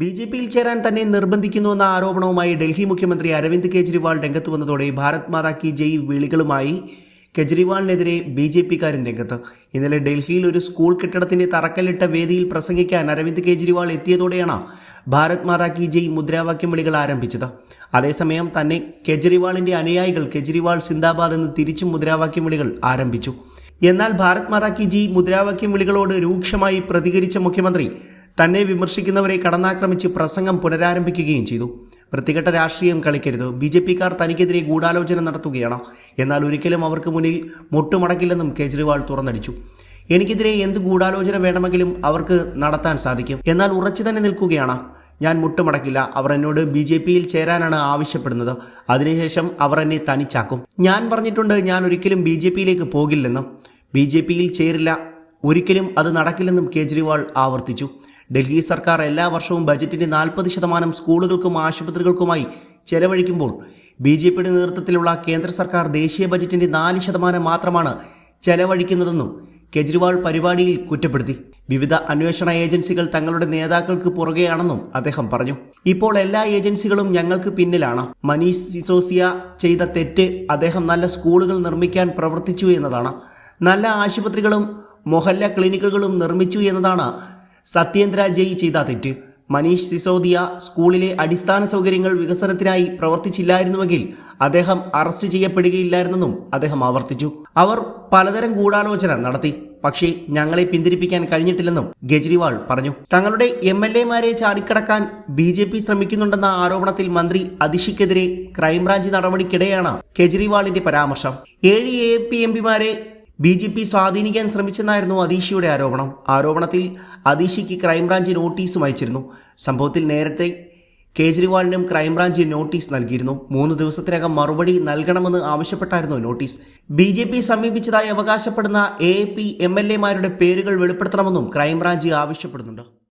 B J പിയിൽ ചേരാൻ തന്നെ നിർബന്ധിക്കുന്നുവെന്ന ആരോപണവുമായി ഡൽഹി മുഖ്യമന്ത്രി അരവിന്ദ് കെജ്രിവാൾ രംഗത്ത് വന്നതോടെ ഭാരത് മാതാ കി ജയ് വിളികളുമായി കെജ്രിവാളിനെതിരെ ബി ജെ പിക്കാരൻ രംഗത്ത്. ഇന്നലെ ഡൽഹിയിൽ ഒരു സ്കൂൾ കെട്ടിടത്തിന്റെ തറക്കല്ലിട്ട വേദിയിൽ പ്രസംഗിക്കാൻ അരവിന്ദ് കെജ്രിവാൾ എത്തിയതോടെയാണ് ഭാരത് മാതാ കി ജയ് മുദ്രാവാക്യം വിളികൾ ആരംഭിച്ചത്. അതേസമയം തന്നെ കെജ്രിവാളിന്റെ അനുയായികൾ കെജ്രിവാൾ സിന്ദാബാദ് എന്ന് തിരിച്ചും മുദ്രാവാക്യം വിളികൾ ആരംഭിച്ചു. എന്നാൽ ഭാരത് മാതാ കി ജി മുദ്രാവാക്യം വിളികളോട് രൂക്ഷമായി പ്രതികരിച്ച മുഖ്യമന്ത്രി തന്നെ വിമർശിക്കുന്നവരെ കടന്നാക്രമിച്ച് പ്രസംഗം പുനരാരംഭിക്കുകയും ചെയ്തു. വൃത്തികെട്ട രാഷ്ട്രീയം കളിക്കരുത്. ബി ജെ പിക്കാർ തനിക്കെതിരെ ഗൂഢാലോചന നടത്തുകയാണ്. എന്നാൽ ഒരിക്കലും അവർക്ക് മുന്നിൽ മുട്ടുമടക്കില്ലെന്നും കേജ്രിവാൾ തുറന്നടിച്ചു. എനിക്കെതിരെ എന്ത് ഗൂഢാലോചന വേണമെങ്കിലും അവർക്ക് നടത്താൻ സാധിക്കും. എന്നാൽ ഉറച്ചു തന്നെ നിൽക്കുകയാണ്. ഞാൻ മുട്ടുമടക്കില്ല. അവർ എന്നോട് ബി ജെ പിയിൽ ചേരാനാണ് ആവശ്യപ്പെടുന്നത്. അതിനുശേഷം അവർ എന്നെ തനിച്ചാക്കും. ഞാൻ പറഞ്ഞിട്ടുണ്ട് ഞാൻ ഒരിക്കലും ബി ജെ പിയിലേക്ക് പോകില്ലെന്നും. ബി ജെ പിയിൽ ചേരില്ല. ഒരിക്കലും അത് നടക്കില്ലെന്നും കേജ്രിവാൾ ആവർത്തിച്ചു. ഡൽഹി സർക്കാർ എല്ലാ വർഷവും ബജറ്റിന്റെ നാൽപ്പത് ശതമാനം സ്കൂളുകൾക്കും ആശുപത്രികൾക്കുമായി ചെലവഴിക്കുമ്പോൾ ബി ജെ പിയുടെ നേതൃത്വത്തിലുള്ള കേന്ദ്ര സർക്കാർ ദേശീയ ബജറ്റിന്റെ നാല് ശതമാനം മാത്രമാണ് ചെലവഴിക്കുന്നതെന്നും കെജ്രിവാൾ പരിപാടിയിൽ കുറ്റപ്പെടുത്തി. വിവിധ അന്വേഷണ ഏജൻസികൾ തങ്ങളുടെ നേതാക്കൾക്ക് പുറകെയാണെന്നും അദ്ദേഹം പറഞ്ഞു. ഇപ്പോൾ എല്ലാ ഏജൻസികളും ഞങ്ങൾക്ക് പിന്നിലാണ്. മനീഷ് സിസോസിയ ചെയ്ത തെറ്റ് അദ്ദേഹം നല്ല സ്കൂളുകൾ നിർമ്മിക്കാൻ പ്രവർത്തിച്ചു എന്നതാണ്. നല്ല ആശുപത്രികളും മൊഹല്ല ക്ലിനിക്കുകളും നിർമ്മിച്ചു എന്നതാണ് സത്യേന്ദ്ര ജയ് ചെയ്ത തെറ്റ്. മനീഷ് സിസോദിയ സ്കൂളിലെ അടിസ്ഥാന സൗകര്യങ്ങൾ വികസനത്തിനായി പ്രവർത്തിച്ചില്ലായിരുന്നുവെങ്കിൽ അദ്ദേഹം അറസ്റ്റ് ചെയ്യപ്പെടുകയില്ലായിരുന്നെന്നും അദ്ദേഹം ആവർത്തിച്ചു. അവർ പലതരം ഗൂഢാലോചന നടത്തി. പക്ഷേ ഞങ്ങളെ പിന്തിരിപ്പിക്കാൻ കഴിഞ്ഞിട്ടില്ലെന്നും കെജ്രിവാൾ പറഞ്ഞു. തങ്ങളുടെ എം എൽ എമാരെ ചാടിക്കടക്കാൻ ബി ജെ പി ശ്രമിക്കുന്നുണ്ടെന്ന ആരോപണത്തിൽ മന്ത്രി അതിഷിക്കെതിരെ ക്രൈംബ്രാഞ്ച് നടപടിക്കിടെയാണ് കെജ്രിവാളിന്റെ പരാമർശം. ഏഴ് എ പി എം പിമാരെ ബി ജെ പി സ്വാധീനിക്കാൻ ശ്രമിച്ചെന്നായിരുന്നു അതീഷിയുടെ ആരോപണം. ആരോപണത്തിൽ അതീഷിക്ക് ക്രൈംബ്രാഞ്ച് നോട്ടീസും അയച്ചിരുന്നു. സംഭവത്തിൽ നേരത്തെ കേജ്രിവാളിനും ക്രൈംബ്രാഞ്ച് നോട്ടീസ് നൽകിയിരുന്നു. മൂന്ന് ദിവസത്തിനകം മറുപടി നൽകണമെന്ന് ആവശ്യപ്പെട്ടായിരുന്നു നോട്ടീസ്. ബി ജെ പി സമീപിച്ചതായി അവകാശപ്പെടുന്ന എ പി എം എൽ എമാരുടെ പേരുകൾ വെളിപ്പെടുത്തണമെന്നും ക്രൈംബ്രാഞ്ച് ആവശ്യപ്പെടുന്നുണ്ട്.